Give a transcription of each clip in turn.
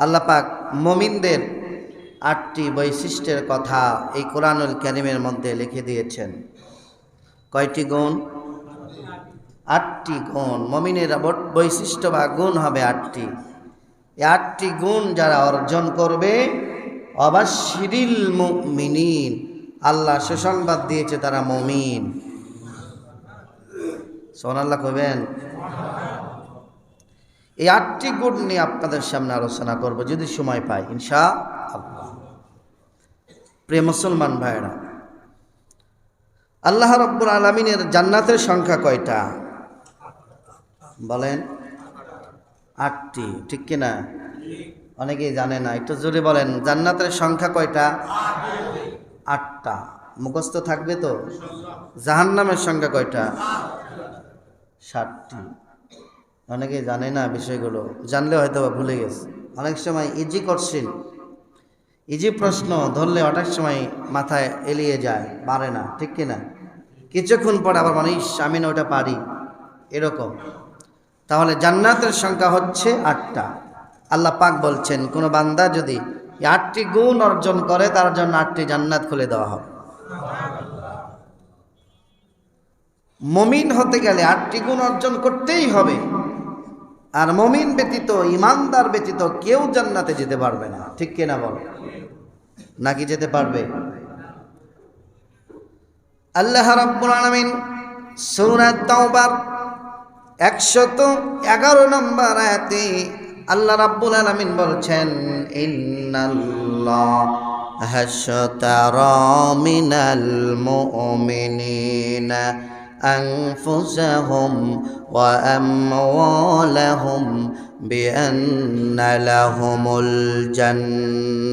আল্লাহ পাক মমিনদের আটটি বৈশিষ্ট্যের কথা এই কোরআনুল ক্যারিমের মধ্যে লিখে দিয়েছেন। কয়টি গুণ? আটটি গুণ। মমিনের বৈশিষ্ট্য বা গুণ হবে আটটি। এই আটটি গুণ যারা অর্জন করবে, অবাশিরিল মুমিনিন। আল্লাহ সুসংবাদ দিয়েছে তারা মমিন। সোনাল্লাহ কবেন এই আটটি গুণ নিয়ে আপনাদের সামনে আলোচনা করব, যদি সময় পাই ইনশা আল্লাহ প্রিয় মুসলমান ভাইরা আল্লাহ রব্বুল আলমিনের জান্নাতের সংখ্যা কয়টা? বলেন, আটটি, ঠিক কিনা? অনেকেই জানে না, একটু জোরে বলেন, জান্নাতের সংখ্যা কয়টা? আটটা। মুখস্থ থাকবে তো? জাহান্নামের সংখ্যা কয়টা? ষাটটি অনেকেই জানে না বিষয়গুলো, জানলে হয়তো বা ভুলে গেছে। অনেক সময় ইজি কোশ্চিন ইজি প্রশ্ন ধরলে অনেক সময় মাথায় এলিয়ে যায় পারে না, ঠিক কিনা? কিছুক্ষণ পর আবার মানুষ আমি না ওটা পারি। এরকম। তাহলে জান্নাতের সংখ্যা হচ্ছে আটটা। আল্লাহ পাক বলছেন, কোনো বান্দা যদি আটটি গুণ অর্জন করে, তার জন্য আটটি জান্নাত খুলে দেওয়া হবে। মমিন হতে গেলে আটটি গুণ অর্জন করতেই হবে। আর মমিন ব্যতীত, ইমানদার ব্যতীত কেউ জান্নাতে যেতে পারবে না। ঠিক কিনা বল? নাকি যেতে পারবে? আল্লাহ রাব্বুল আলামিন সূরা তাওবার একশত এগারো নম্বর আয়াতে আল্লাহ রাব্বুল আলামিন বলছেন, ইন্নাল্লাহ হাশতারা মিনাল মুমিনিনা। أنفسهم وأموالهم بأن لهم الجنة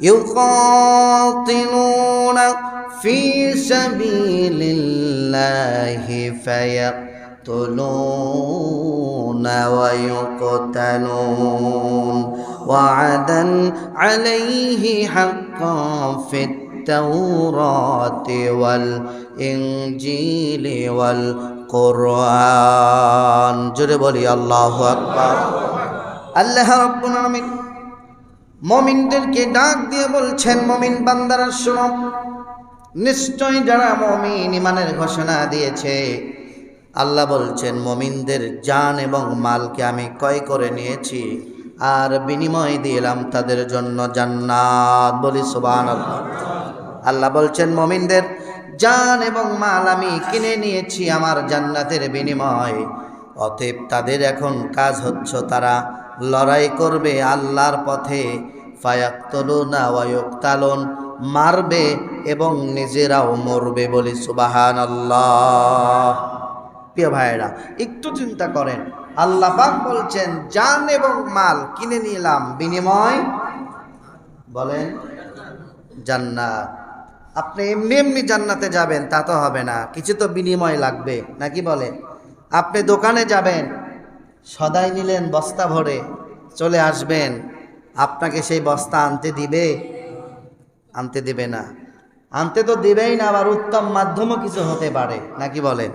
يقاتلون في سبيل الله فيقتلون ويقتلون وعدا عليه حقا في التوراة والإنجيل والقرآن جربولي الله أكبر আল্লাহ রব্বুল আলামিন মমিনদেরকে ডাক দিয়ে বলছেন মমিন বান্দারা শোনো নিশ্চয় যারা মমিন ইমানের ঘোষণা দিয়েছে আল্লাহ বলছেন মমিনদের জান এবং মালকে আমি ক্রয় করে নিয়েছি আর বিনিময় দিলাম তাদের জন্য জান্নাত বলি সুবান আল্লাহ বলছেন, মমিনদের জান এবং মাল আমি কিনে নিয়েছি আমার জান্নাতের বিনিময়। অতএব তাদের এখন কাজ হচ্ছে তারা লড়াই করবে আল্লাহর পথে। ফায়াক্তলুনা মারবে এবং নিজেরাও মরবে বলি সুবাহান আল্লাহ প্রিয় ভাইয়েরা, একটু চিন্তা করেন। আল্লাহ পাক বলছেন, জান এবং মাল কিনে নিলাম বিনিময়। বলেন, জান্নাত। আপনি এমনি এমনি জান্নাতে যাবেন, তা তো হবে না। কিছু তো বিনিময় লাগবে নাকি বলে? আপনি দোকানে যাবেন, সদাই নিলেন বস্তা ভরে, চলে আসবেন, আপনাকে সেই বস্তা আনতে দিবে? আনতে দিবে না। আনতে তো দিবেই না, আবার উত্তম মাধ্যমও কিছু হতে পারে নাকি বলেন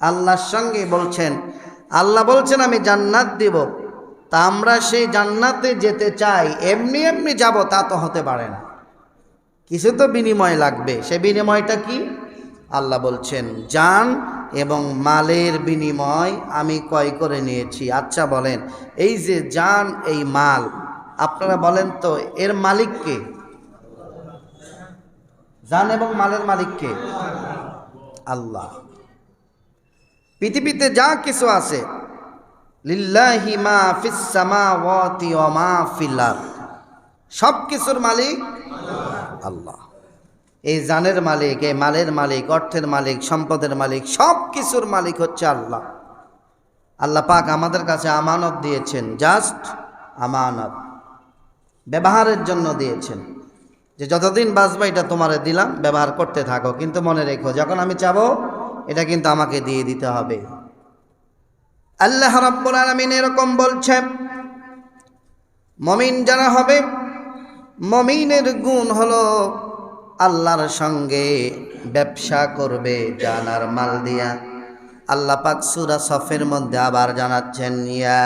আল্লাহর সঙ্গে বলছেন, আল্লাহ বলছেন, আমি জান্নাত দিব। তা আমরা সেই জান্নাতে যেতে চাই, এমনি এমনি যাব, তা তো হতে পারে না। কিছু তো বিনিময় লাগবে। সে বিনিময়টা কি? আল্লাহ বলছেন যান এবং মালের বিনিময় আমি ক্রয় করে নিয়েছি। আচ্ছা বলেন, এই যে যান এই মাল, আপনারা বলেন তো এর মালিককে জান এবং মালের মালিককে আল্লাহ, পৃথিবীতে যা কিছু আছে, লিল্লাহি মা ফিস সামাওয়াতি ওয়া সব কিছুর মালিক আল্লাহ। এই জানের মালিক, এই মালের মালিক, অর্থের মালিক, সম্পদের মালিক সব কিছুর মালিক হচ্ছে আল্লাহ। আল্লাহ পাক আমাদের কাছে আমানত দিয়েছেন জাস্ট আমানত। ব্যবহারের জন্য দিয়েছেন। যে যতদিন বাঁচবা এটা তোমারে দিলাম, ব্যবহার করতে থাকো। কিন্তু মনে রেখো, যখন আমি চাবো, এটা কিন্তু আমাকে দিয়ে দিতে হবে। আল্লাহ রাব্বুল আলামিন এরকম বলছেন, মমিন যারা হবে মমিনের গুণ হলো আল্লাহর সঙ্গে ব্যবসা করবে জানার মাল দিয়া। আল্লাহ পাক সুরা সফের মধ্যে আবার জানাচ্ছেন, ইয়া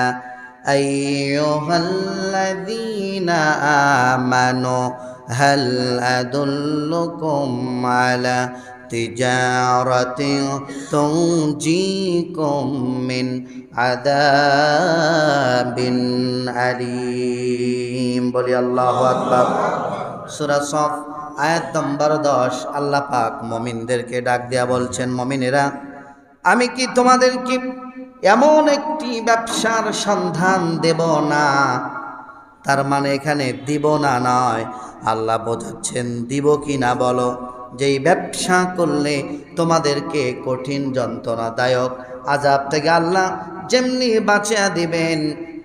আইয়ুহাল্লাযীনা আলা রহিম বলি আল্লাহ আকবর। সুরা সফ, আয়াত নম্বর দশ। আল্লাহ পাক মমিনদেরকে ডাক দেয়া বলছেন, মমিনেরা, আমি কি তোমাদের কি এমন একটি ব্যবসার সন্ধান দেব না? তার মানে এখানে দিব না নয়। আল্লাহ বোঝাচ্ছেন, দিব কি না বলো? যেই ব্যবসা করলে তোমাদেরকে কঠিন যন্ত্রণাদায়ক আজাব থেকে আল্লাহ যেমনি বাঁচিয়া দিবেন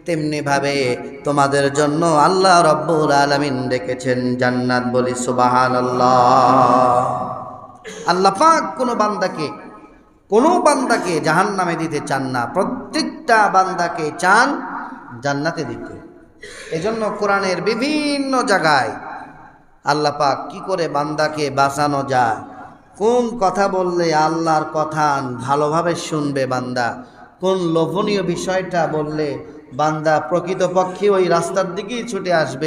তেমনি ভাবে তোমাদের জন্য আল্লাহ রব্বুল আলমিন রেখেছেন জান্নাত বলি সুবাহান আল্লাহ পাক কোনো বান্দাকে কোনো বান্দাকে জাহান নামে দিতে চান না। প্রত্যেকটা বান্দাকে চান জান্নাতে দিতে। এজন্য কোরআনের বিভিন্ন জায়গায় আল্লাহ পাক কি করে বান্দাকে বাঁচানো যায়? কোন কথা বললে আল্লাহর কথা ভালোভাবে শুনবে বান্দা? কোন লোভনীয় বিষয়টা বললে বান্দা প্রকৃতপক্ষে ওই রাস্তার দিকেই ছুটে আসবে।